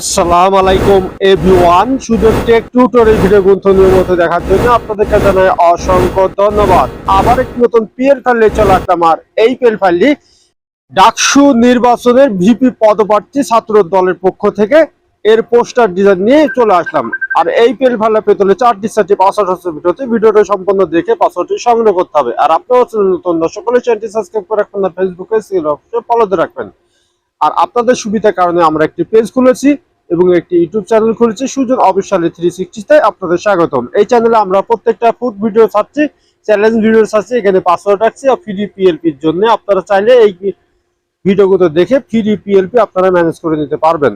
আসসালামু আলাইকুম এভরিওয়ান শুধু টেক টিউটোরিয়াল ভিডিও গুনথনের মতো দেখার জন্য আপনাদেরকে জানাই অসংখ্য ধন্যবাদ। আবার একটি নতুন পিএল ফাইলে চলে আসলাম, আর এই পিএল ফাইলটি ডাকসু নির্বাচনের ভিপি পদপ্রার্থী ছাত্র দলের পক্ষ থেকে এর পোস্টার ডিজাইন নিয়ে চলে আসলাম। আর এই পিএল ফাইলে পেতে হলে চারটি চারটি পাসওয়ার্ড হচ্ছে ভিডিওতে। ভিডিওটা সম্পূর্ণ দেখে পাসওয়ার্ডটি সংগ্রহ করতে হবে। আর আপনারা নতুন দর্শক হলে চ্যানেলটি সাবস্ক্রাইব করে রাখবেন, আর ফেসবুকে ফলোতে রাখবেন। আর আপনাদের সুবিধার কারণে আমরা একটি পেজ খুলেছি। এবং একটি ইউটিউব চ্যানেল খুলেছি, সুজন অফিসিয়ালি থ্রি সিক্সটিতে আপনাদের স্বাগতম। এই চ্যানেলে আমরা প্রত্যেকটা ফুড ভিডিও ছাড়ছি চ্যালেঞ্জ ভিডিও ছাড়ছি, এখানে পাসওয়ার্ড রাখছি আর ফ্রি পিএলপির জন্য। আপনারা চাইলে এই ভিডিওগুলো দেখে ফ্রি পিএলপি আপনারা ম্যানেজ করে নিতে পারবেন।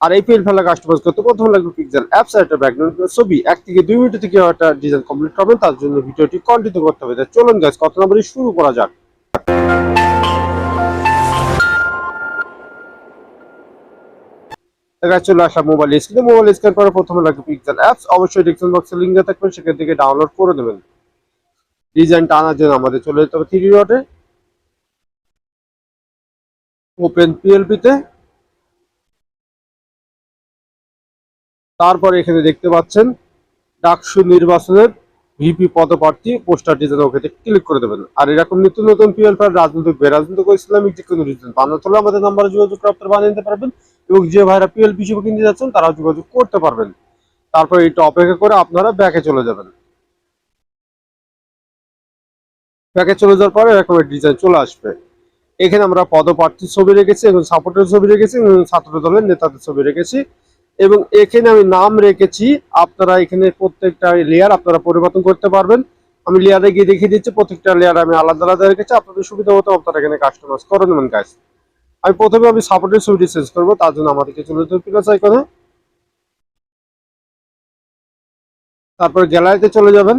আর এই পিএল ফেলা কাস্টমাইজ করতে প্রথমে লাগবে পিক্সেল অ্যাপস একটা ব্যাকগ্রাউন্ড ছবি। এক থেকে দুই মিনিট থেকে একটা ডিজাইন কমপ্লিট করবেন, তার জন্য ভিডিওটি কন্টিনিউ করতে হবে। চলুন গাছ কত নম্বরই শুরু করা যাক। দেখা চলে আসা মোবাইল স্ক্রিনে মোবাইল স্ক্যান করে প্রথমে লাগবে পিক্সেল অ্যাপস অবশ্যই ডিসক্রিপশন বক্সে লিঙ্ক দেওয়া থাকবে সেখান থেকে ডাউনলোড করে নেবেন ডিজাইনটা আনার জন্য আমাদের চলে যেতে হবে থ্রি ডটে ওপেন পিএলপিতে তারপরে এখানে দেখতে পাচ্ছেন, ডাকসু নির্বাচনের ভিপি পদপ্রার্থী পোস্টার ডিজাইন ওকে ক্লিক করে দেবেন। আর এরকম নিত্য নতুন পিএল ফাইল রাজনৈতিক, বেরাজনৈতিক ইসলামিক যে কোনো রিজন বানাতে হলে আমাদের নাম্বারে যোগাযোগ করে আপনারা বানিয়ে নিতে পারবেন। এবং যে ভাইরা পিএল পিসিবি কিনতে যাচ্ছেন, তারাও যোগাযোগ করতে পারবেন। তারপর এটা অপেক্ষা করে আপনারা ব্যাকে চলে যাবেন। ব্যাকে চলে যাওয়ার পরে এরকম ডিজাইন চলে আসবে। এখানে আমরা পদপ্রার্থীর ছবি রেখেছি এবং সাপোর্টের ছবি রেখেছি ছাত্র দলের নেতাদের ছবি রেখেছি। এবং এখানে আমি নাম রেখেছি, আপনারা এখানে প্রত্যেকটা লেয়ার আপনারা পরিবর্তন করতে পারবেন। আমি লেয়ারে গিয়ে দেখিয়ে দিচ্ছি, প্রত্যেকটা লেয়ার আমি আলাদা আলাদা রেখেছি। আপনাদের সুবিধা মতো আপনারা এখানে কাস্টমাইজ করে নেবেন কাজ আমি প্রথমে আমি সাপোর্টের ছবিটি চেঞ্জ করব, তার জন্য আমাদেরকে চলে যেতে প্লাস আইকনে। তারপর গ্যালারিতে চলে যাবেন।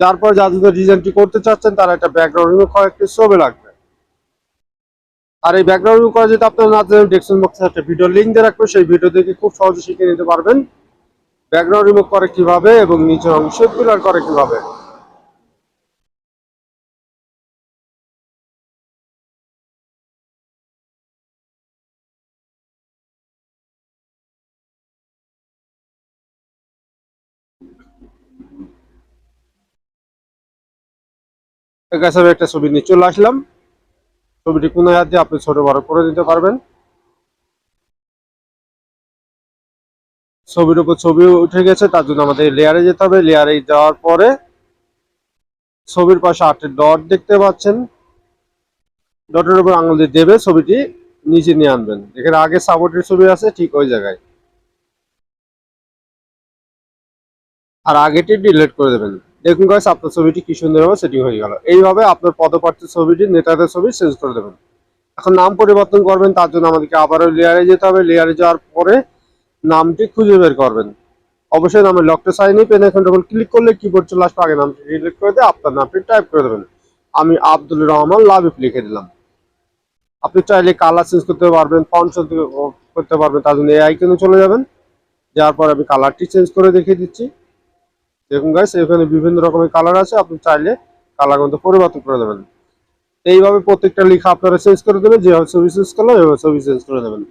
তারপর যাদের ডিজাইনটি করতে চাচ্ছেন, তারা একটা ব্যাকগ্রাউন্ড একটি ছবি লাগবে। আর এই ব্যাকগ্রাউন্ড করা যদি আপনারা না জানেন ডেসক্রিপশন বক্সে একটা ভিডিও লিঙ্ক দিয়ে রাখব, সেই ভিডিও দেখে খুব সহজে শিখে নিতে পারবেন। ব্যাকগ্রাউন্ড রিমুভ করে কীভাবে এবং নিচের অংশ ব্লার করে কীভাবে। আমি একটা ছবি নিয়ে চলে আসলাম। ছবিটি কোনো হাত দিয়ে আপনি ছোট বড় করে দিতে পারবেন। ছবির উপর ছবি উঠে গেছে, তার জন্য আমাদের লেয়ারে যেতে হবে। লেয়ারে যাওয়ার পরে ছবির পাশে আটটি ডট দেখতে পাচ্ছেন। ডটের উপর আঙুল দিয়ে দেবে ছবিটি, নিচে নিয়ে আনবেন। এখানে আগে সাপোর্টের ছবি আছে, ঠিক ওই জায়গায়। আর আগেটি ডিলিট করে দেবেন। দেখুন গাইস আপনার ছবিটি কি সুন্দরভাবে সেটিং হয়ে গেল। এইভাবে আপনার পদপ্রার্থীর ছবিটি, নেতাদের ছবি চেঞ্জ করে দেবেন। এখন নাম পরিবর্তন করবেন, তার জন্য আমাদেরকে আবারও লেয়ারে যেতে হবে। লেয়ারে যাওয়ার পরে নামটি খুঁজে বের করবেন। অবশ্যই নামের লকটা সাইনে পেন এখন ক্লিক করলে কিবোর্ড চলে আসবে, আগে নামটি ডিলিট করে দিয়ে আপনার নামটি টাইপ করে দেবেন। আমি আব্দুল রহমান লাভিফ লিখে দিলাম। আপনি চাইলে কালার চেঞ্জ করতে পারবেন ফন্ট চেঞ্জ করতে পারবেন, তার জন্য এই আইকনে চলে যাবেন। যাওয়ার পর আমি কালারটি চেঞ্জ করে দেখিয়ে দিচ্ছি। দেখুন গাইস এখানে বিভিন্ন রকমের কালার আছে, আপনি চাইলে কালার মধ্যে পরিবর্তন করে দেবেন। এইভাবে প্রত্যেকটা লেখা আপনারা চেঞ্জ করে দেবেন, যেভাবে ছবি চেঞ্জ করলাম, এভাবে ছবি চেঞ্জ করে দেবেন।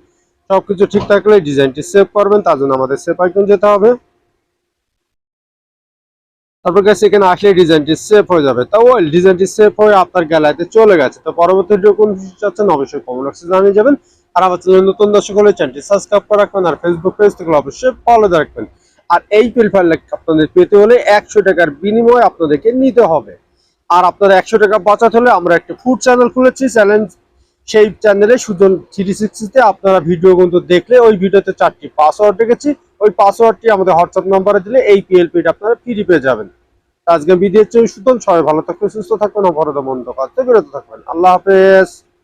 সবকিছু ঠিক থাকলে ডিজাইনটি সেভ করবেন, তার জন্য আমাদের সেভ আইকন যেতে হবে। তারপর গেছে এখানে আসলে ডিজাইনটি সেভ হয়ে যাবে। তা ওই ডিজাইনটি সেভ হয়ে আপনার গ্যালারিতে চলে গেছে। তো পরবর্তী ভিডিও কোন চাচ্ছেন, অবশ্যই কমেন্ট বক্সে জানিয়ে যাবেন। আর আমার চ্যানেল নতুন দর্শক হলে চ্যানেলটি সাবস্ক্রাইব করে রাখবেন, আর ফেসবুক পেজ থেকে অবশ্যই ফলো রাখবেন। আর এই প্রোফাইল আপনাদের পেতে হলে একশো টাকার বিনিময়ে আপনাদেরকে নিতে হবে। আর আপনার একশো টাকা বাঁচাতে হলে আমরা একটা ফুড চ্যানেল খুলেছি চ্যালেঞ্জ সেই চ্যানেলে সুজন থ্রি সিক্সটিতে আপনারা ভিডিও কিন্তু দেখলে ওই ভিডিওতে চারটি পাসওয়ার্ড রেখেছি। ওই পাসওয়ার্ডটি আমাদের হোয়াটসঅ্যাপ নাম্বারে দিলে এই পিএলপিটা আপনারা ফ্রি পেয়ে যাবেন। আজকে বিদেশ সুতন সবাই ভালো থাকবেন, সুস্থ থাকবেন অপরাধ মন্দ কাজতে বিরত থাকবেন। আল্লাহ হাফেজ।